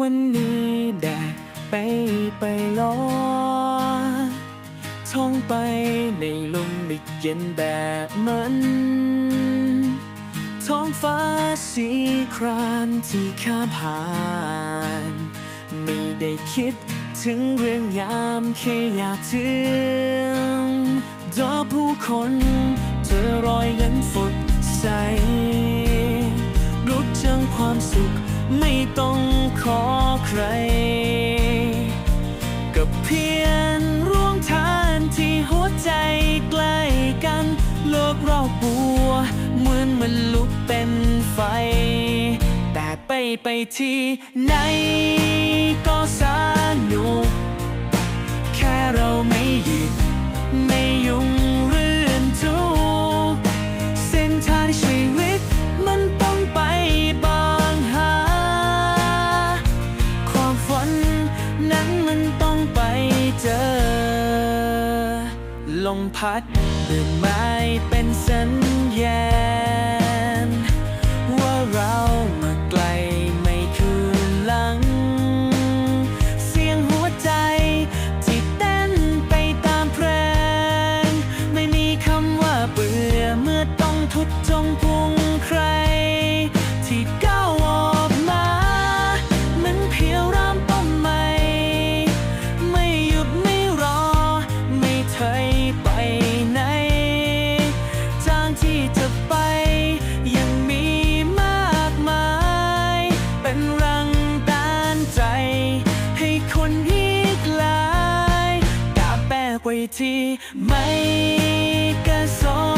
วันนี้แดดไปไปลอท่องไปในลมดึกเย็นแบบมัน ท้องฟ้าสีครามที่ข้าผ่าน ไม่ได้คิดถึงเรื่องยามแค่อยากถึงดอกผู้คนเธอรอยเงินฝดใส รู้จังความสุขไม่ต้อง ขอใคร กับเพียงร่วงทานที่หัวใจใกล้กัน โลกรอบตัว เหมือนมันลุกเป็นไฟ แต่ไปไปที่ไหน นั้นต้องไปเจอ ลมพัดดือไม้เป็นสัญญาณว่าเรามาไกลไม่คืนหลัง เสียงหัวใจที่เต้นไปตามเพลงไม่มีคำว่าเบื่อเมื่อต้องทุดจงพุ ที่ไม่กระสอน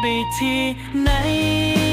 ไปที่ไหน